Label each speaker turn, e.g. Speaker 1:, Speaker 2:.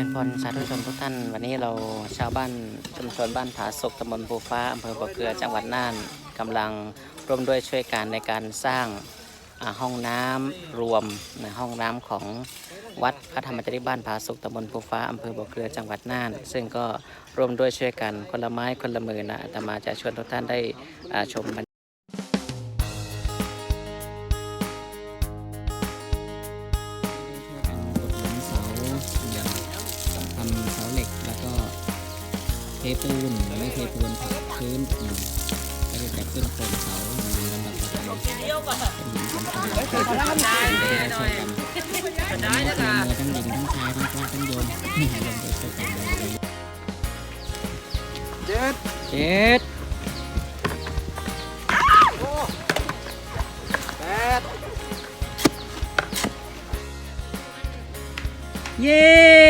Speaker 1: ริญพรสาธุชนทุกท่าน วันนี้เราชาวบ้านชุมชนบ้านผาสุกตำบลภูฟ้าอำเภอบ่อเกลือจังหวัดน่านกำลังร่วมด้วยช่วยกันในการสร้างห้องน้ำรวมในห้องน้ำของวัดพระธรรมจริบ้านผาสุกตำบลภูฟ้าอำเภอบ่อเกลือจังหวัดน่าน ซึ่งก็ร่วมด้วยช่วยกันคนละไม้คนละมือนะอาตมาจะชวนทุกท่านได้อ่าชม เทปูนไม่เทปูนผักพื้นอืมแล้วก็จะขึ้นโครงเสาในลำดับต่อไปเป็นหินสำคัญช่วยกันได้นะคะทั้งหญิงทั้งชายทั้งพระทั้งโยมรวมด้วยช่วยกันเลย
Speaker 2: เจ็ด
Speaker 1: เจ็ด
Speaker 2: แปด
Speaker 1: เย้